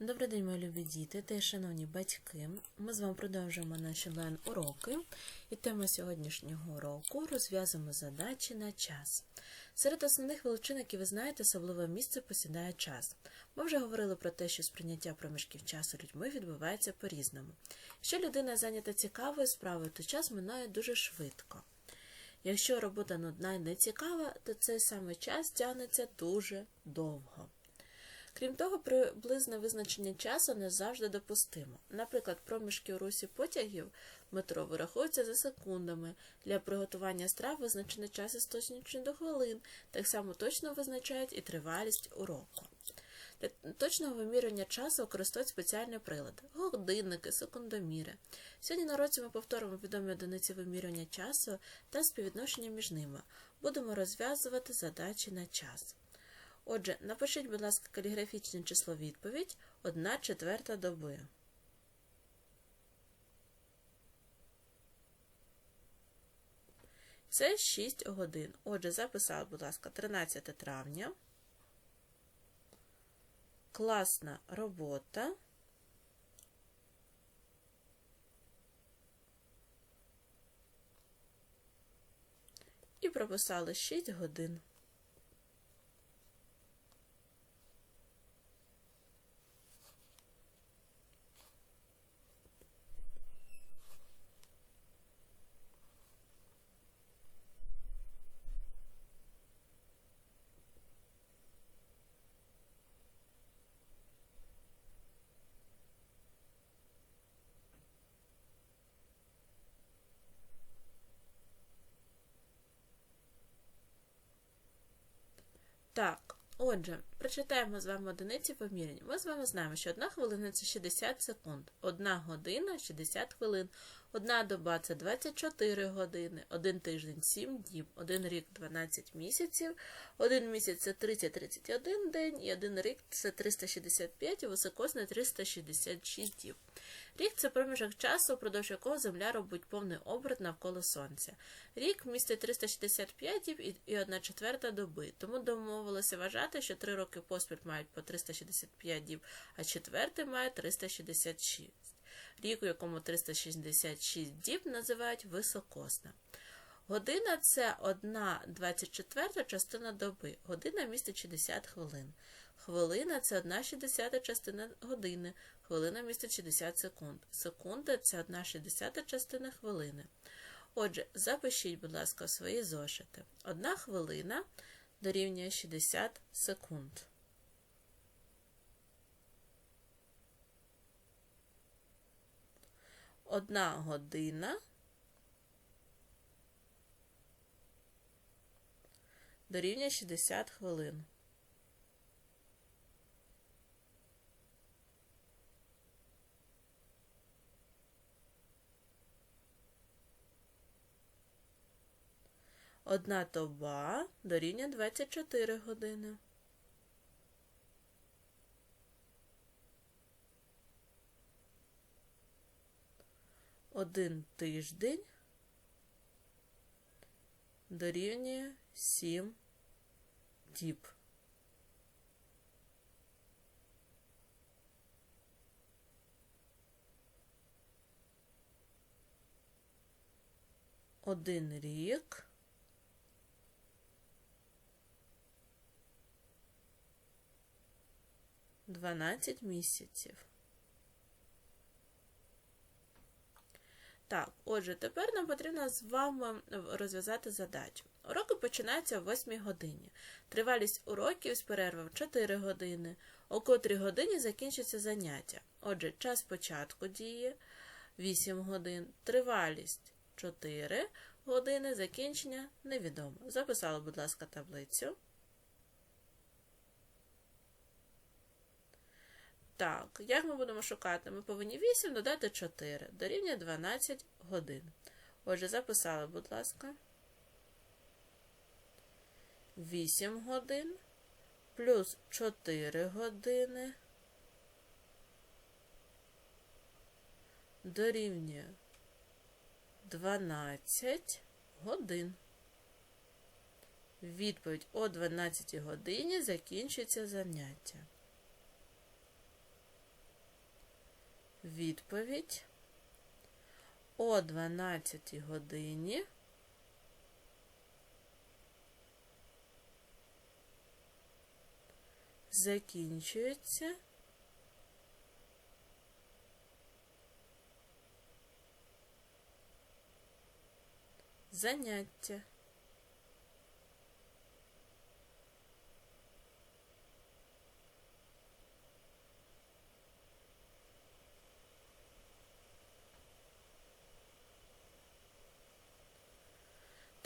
Добрий день, мої любі діти та шановні батьки. Ми з вами продовжуємо наші лен уроки, і тема сьогоднішнього уроку розв'язуємо задачі на час. Серед основних величин, які ви знаєте, особливе місце посідає час. Ми вже говорили про те, що сприйняття проміжків часу людьми відбувається по-різному. Якщо людина зайнята цікавою справою, то час минає дуже швидко. Якщо робота нудна і нецікава, то цей самий час тягнеться дуже довго. Крім того, приблизне визначення часу не завжди допустимо. Наприклад, проміжки у русі потягів метро вираховуються за секундами. Для приготування страв визначений час із до хвилин, так само точно визначають і тривалість уроку. Для точного вимірювання часу використовують спеціальний прилад – годинники, секундоміри. Сьогодні на році ми повторимо відомі одиниці вимірювання часу та співвідношення між ними. Будемо розв'язувати задачі на час. Отже, напишіть, будь ласка, каліграфічне число відповідь 1 четверта доби. Це 6 годин. Отже, записали, будь ласка, 13 травня. Класна робота. І прописали 6 годин. Так, отже, прочитаємо з вами одиниці поміряння. Ми з вами знаємо, що одна хвилина це 60 секунд, одна година 60 хвилин, одна доба це 24 години, один тиждень 7 днів, один рік 12 місяців, один місяць це 30-31 день, і один рік це 365 і високосний 366 днів. Рік це проміжок часу, впродовж якого Земля робить повний оберт навколо Сонця. Рік містить 365 діб і 1 четверта доби, тому домовилося вважати, що три роки поспіль мають по 365 діб, а четвертий має 366. Рік, у якому 366 діб називають високосна. Година це 1 24 частина доби. Година містить 60 хвилин. Хвилина це 1 60 частина години. Хвилина містить 60 секунд. Секунда це 1 60 частина хвилини. Отже, запишіть, будь ласка, свої зошити. Одна хвилина дорівнює 60 секунд. Одна година дорівнює 60 хвилин. Одна доба дорівнює 24 години. Один тиждень дорівнює 7 діб. Один рік 12 місяців. Так, отже, тепер нам потрібно з вами розв'язати задачу. Уроки починаються о 8 годині. Тривалість уроків з перервою 4 години, о котрій годині закінчиться заняття. Отже, час початку дії 8 годин, тривалість 4 години, закінчення невідомо. Записали, будь ласка, таблицю. Так, як ми будемо шукати? Ми повинні 8 додати 4, дорівнює 12 годин. Отже, записали, будь ласка. 8 годин плюс 4 години дорівнює 12 годин. Відповідь о 12 годині закінчується заняття. Відповідь. О 12 годині. Закінчується. Заняття.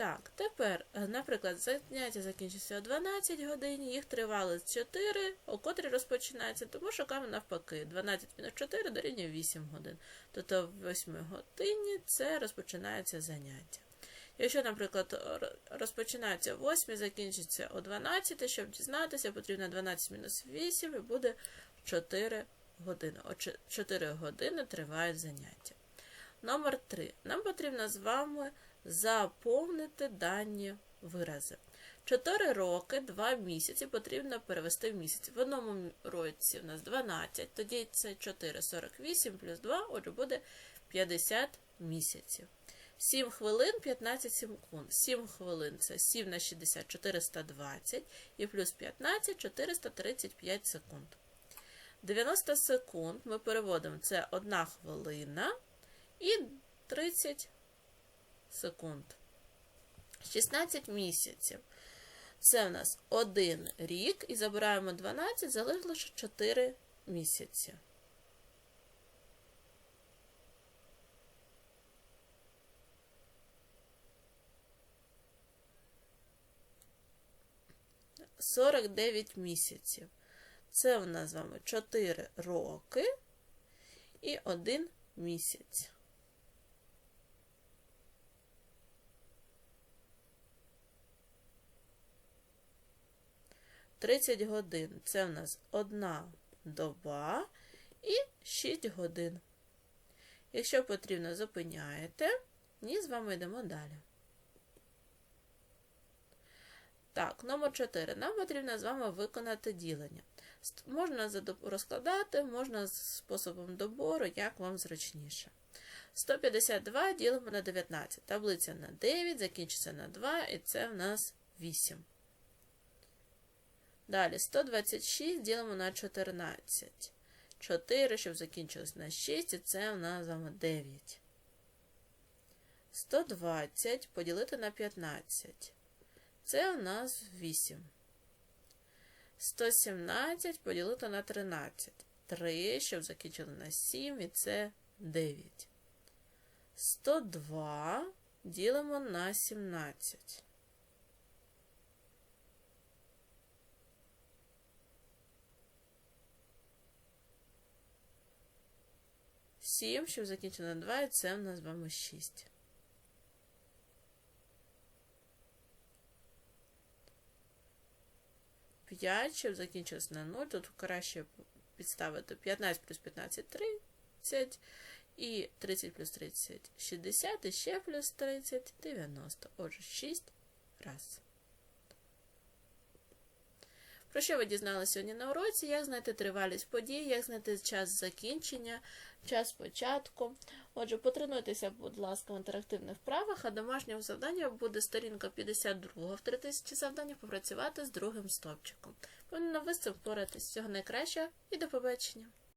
Так, тепер, е, наприклад, заняття закінчиться о 12 годині, їх тривалість 4, о котрій розпочинається, тому шукаємо навпаки. 12 мінус 4 дорівнює 8 годин. Тобто в 8 годині це розпочинається заняття. Якщо, наприклад, розпочинається о 8, закінчиться о 12, щоб дізнатися, потрібно 12 мінус 8 і буде 4 години. О 4 години тривають заняття. Номер 3. Нам потрібно з вами заповнити дані вирази. 4 роки, 2 місяці потрібно перевести в місяць. В одному році у нас 12, тоді це 4, 48 плюс 2, отже буде 50 місяців. 7 хвилин 15 секунд. 7 хвилин це 7 на 60 420 і плюс 15 435 секунд. 90 секунд ми переводимо це 1 хвилина і 30 секунд. 16 місяців. Це в нас 1 рік і забираємо 12, залишилося 4 місяці. Сорок дев'ять місяців. Це в нас з вами 4 роки і 1 місяць. Тридцять годин це в нас одна доба і 6 годин. Якщо потрібно, зупиняєте і з вами йдемо далі. Так, номер 4. Нам потрібно з вами виконати ділення. Можна розкладати, можна з способом добору, як вам зручніше. 152 ділимо на 19. Таблиця на 9, закінчиться на 2, і це в нас 8. Далі 126 ділимо на 14. 4, щоб закінчилось на 6, і це в нас 9. 120 поділити на 15. Це у нас 8. 117 поділити на 13. 3, щоб закінчили на 7, і це 9. 102 ділимо на 17. Сім, щоб закінчити на 2, і це у нас з вами 6. П'ять, щоб закінчилось на 0, тут краще підставити 15 плюс 15 30, і 30 плюс 30 60, і ще плюс 30 90. Отже, 6 раз. Про що ви дізналися сьогодні на уроці? Як знайти тривалість подій, як знайти час закінчення, час початку. Отже, потренуйтеся, будь ласка, в інтерактивних вправах, а домашнього завдання буде сторінка 52 в 3000 завдання попрацювати з другим стовпчиком. Повинна ви з цим впоратись. Всього найкращого і до побачення!